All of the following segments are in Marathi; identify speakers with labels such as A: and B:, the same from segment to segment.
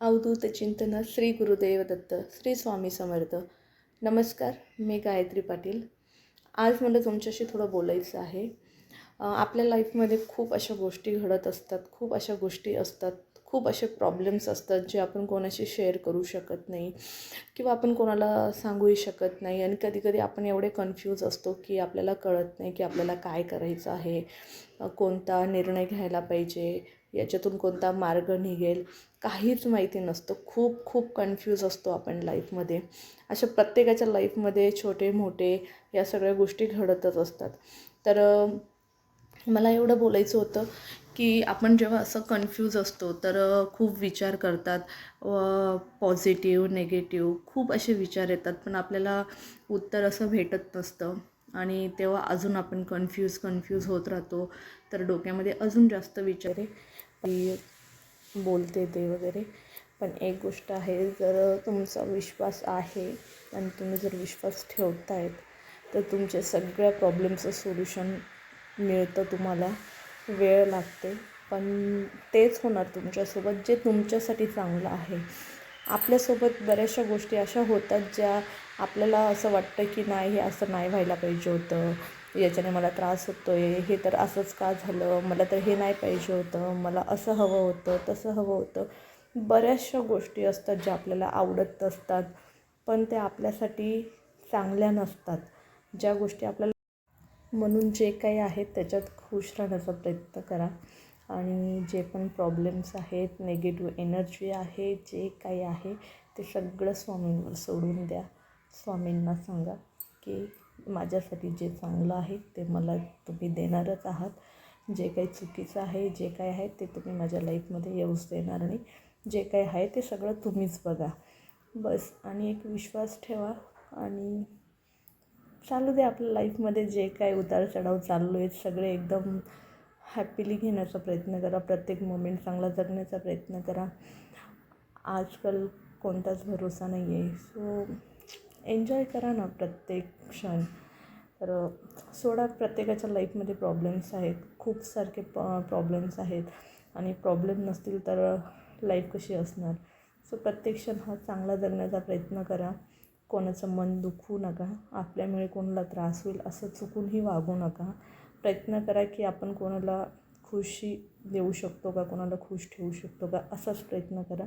A: अवधूत चिंतन श्री गुरुदेव दत्त श्री स्वामी समर्थ. नमस्कार मी गायत्री पाटील. आज मला तुमच्याशी थोडं बोलायचं आहे. आपल्या लाईफमध्ये खूप अशा गोष्टी घडत असतात खूप अशा गोष्टी असतात खूप असे प्रॉब्लेम्स असतात जे आपण कोणाशी शेअर करू शकत नाही किंवा आपण कोणाला सांगूही शकत नाही आणि कधीकधी आपण एवढे कन्फ्यूज असतो की आपल्याला कळत नाही की आपल्याला काय करायचं आहे कोणता निर्णय घ्यायला पाहिजे. याच्यातून कोणता मार्ग निघेल काहीच माहिती नसतं. खूप खूप कन्फ्यूज असतो आपण लाईफमध्ये अशा प्रत्येकाच्या लाईफमध्ये छोटे मोठे या सगळ्या गोष्टी घडतच असतात. तर मला एवढं बोलायचं होतं की आपण जेव्हा असं कन्फ्यूज असतो तर खूप विचार करतात. पॉझिटिव्ह नेगेटिव्ह खूप असे विचार येतात पण आपल्याला उत्तर असं भेटत नसतं. आणि तेव्हा अजून आपण कन्फ्यूज कन्फ्यूज होत राहतो. तर डोक्यामध्ये अजून जास्त विचार आहे. ती बोलते ते वगैरे. पण एक गोष्ट आहे जर तुमचा विश्वास आहे आणि तुम्ही जर विश्वास ठेवतायत तर तुमच्या सगळ्या प्रॉब्लेमचं सोल्युशन मिळतं तुम्हाला. वेळ लागते. पण तेच होणार तुमच्यासोबत जे तुमच्यासाठी चांगलं आहे. आपल्यासोबत बऱ्याचशा गोष्टी अशा होतात ज्या आपल्याला असं वाटतं की नाही हे असं नाही व्हायला पाहिजे होतं. याच्याने मला त्रास होतो आहे हे तर असंच का झालं? मला तर हे नाही पाहिजे होतं. मला असं हवं होतं तसं हवं होतं. बऱ्याचशा गोष्टी असतात ज्या आपल्याला आवडत असतात पण त्या आपल्यासाठी चांगल्या नसतात. ज्या गोष्टी आपल्याला म्हणून जे काही आहेत त्याच्यात खुश राहण्याचा प्रयत्न करा. आणि जे पण प्रॉब्लेम्स आहेत नेगेटिव्ह एनर्जी आहे जे काही आहे ते सगळं स्वामींवर सोडून द्या. स्वामींना सांगा की माझ्यासाठी जे चांगलं आहे ते मला तुम्ही देणारच आहात. जे काही चुकीचं आहे जे काय आहे ते तुम्ही माझ्या लाईफमध्ये येऊच देणार नाही. जे काय आहे ते सगळं तुम्हीच बघा. बस आणि एक विश्वास ठेवा आणि चालू दे आपल्या लाईफमध्ये जे काय उतार चढाव चाललो आहे सगळे एकदम हॅपीली घेण्याचा प्रयत्न करा. प्रत्येक मोमेंट चांगला जगण्याचा प्रयत्न करा. आजकाल कोणताच भरोसा नाही आहे सो एन्जॉय करा ना प्रत्येक क्षण. तर सोडा प्रत्येकाच्या लाईफमध्ये प्रॉब्लेम्स आहेत. खूप सारखे प प्रॉब्लेम्स आहेत. आणि प्रॉब्लेम नसतील तर लाईफ कशी असणार? सो प्रत्येक क्षण हा चांगला जगण्याचा प्रयत्न करा. कोणाचं मन दुखवू नका. आपल्यामुळे कोणाला त्रास होईल असं चुकूनही वागू नका. प्रयत्न करा की आपण कोणाला खुशी देऊ शकतो का? कोणाला खुश ठेवू शकतो का? असाच प्रयत्न करा.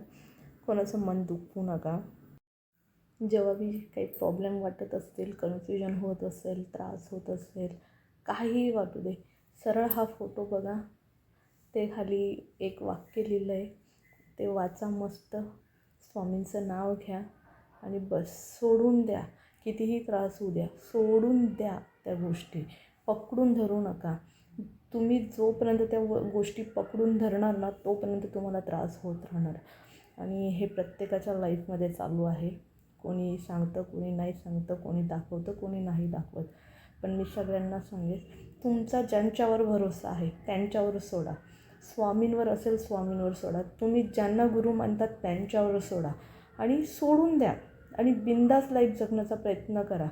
A: कोणाचं मन दुखवू नका. जेव्हा बी काही प्रॉब्लेम वाटत असतील कन्फ्युजन होत असेल त्रास होत असेल काहीही वाटू दे. सरळ हा फोटो बघा. ते खाली एक वाक्य लिहिलं आहे ते वाचा मस्त. स्वामींचं नाव घ्या आणि बस. सोडून द्या. कितीही त्रास होऊ द्या. सोडून द्या त्या गोष्टी. पकडून धरू नका. तुम्ही जोपर्यंत त्या व गोष्टी पकडून धरणार ना तोपर्यंत तुम्हाला त्रास होत राहणार. आणि हे प्रत्येकाच्या लाईफमध्ये चालू आहे. कोणी सांगतं कोणी नाही सांगतं कोणी दाखवतं कोणी नाही दाखवत. पण मी सगळ्यांना सांगेन तुमचा ज्यांच्यावर भरोसा आहे त्यांच्यावर सोडा. स्वामींवर असेल स्वामींवर सोडा. तुम्ही ज्यांना गुरु मानतात त्यांच्यावर सोडा. आणि सोडून द्या. आणि बिंदास लाईफ जगण्याचा प्रयत्न करा.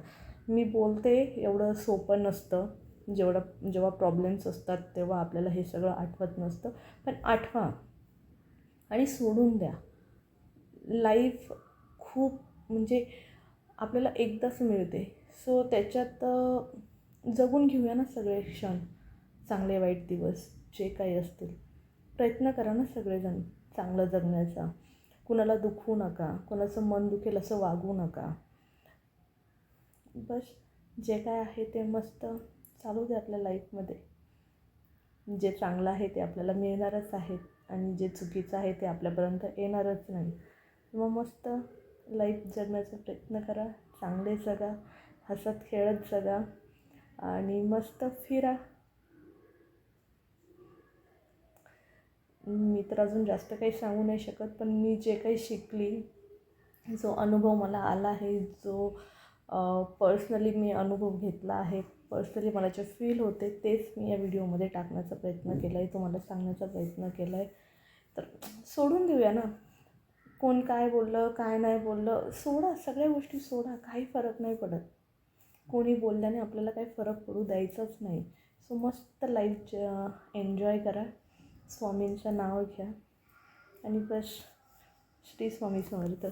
A: मी बोलते एवढं सोपं नसतं. जेवढं जेव्हा प्रॉब्लेम्स असतात तेव्हा आपल्याला हे सगळं आठवत नसतं. पण आठवा. आणि सोडून द्या. लाईफ खूप म्हणजे आपल्याला एकदाच मिळते. सो त्याच्यात जगून घेऊया ना सगळे क्षण. चांगले वाईट दिवस जे काही असतील. प्रयत्न करा ना सगळेजण चांगलं जगण्याचा. कुणाला दुखवू नका. कुणाचं मन दुखेल असं वागू नका. बस जे काय आहे ते मस्त चालू दे आपल्या लाईफमध्ये जे चांगलं आहे ते आपल्याला मिळणारच आहे. आणि जे चुकीचं आहे ते आपल्यापर्यंत येणारच नाही. मग मस्त लाईफ जगण्याचा प्रयत्न करा. चांगले जगा. हसत खेळत जगा. आणि मस्त फिरा. मी तर अजून जास्त काही सांगू नाही शकत पण मी जे काही शिकली जो अनुभव मला आला आहे जो पर्सनली मी अनुभव घेतला आहे पर्सनली मला जे फील होते तेच मी या व्हिडिओमध्ये टाकण्याचा प्रयत्न केला आहे तुम्हाला सांगण्याचा प्रयत्न केला आहे तर सोडून देऊया ना. कोण काय बोललं काय नाही बोललं सोडा सगळ्या गोष्टी सोडा काही फरक नाही पडत. कोणी बोलल्याने आपल्याला काही फरक पडू द्यायचाच नाही. सो मस्त लाईफ एन्जॉय करा. स्वामींचं नाव घ्या. आणि बस श्री स्वामी समर्थ.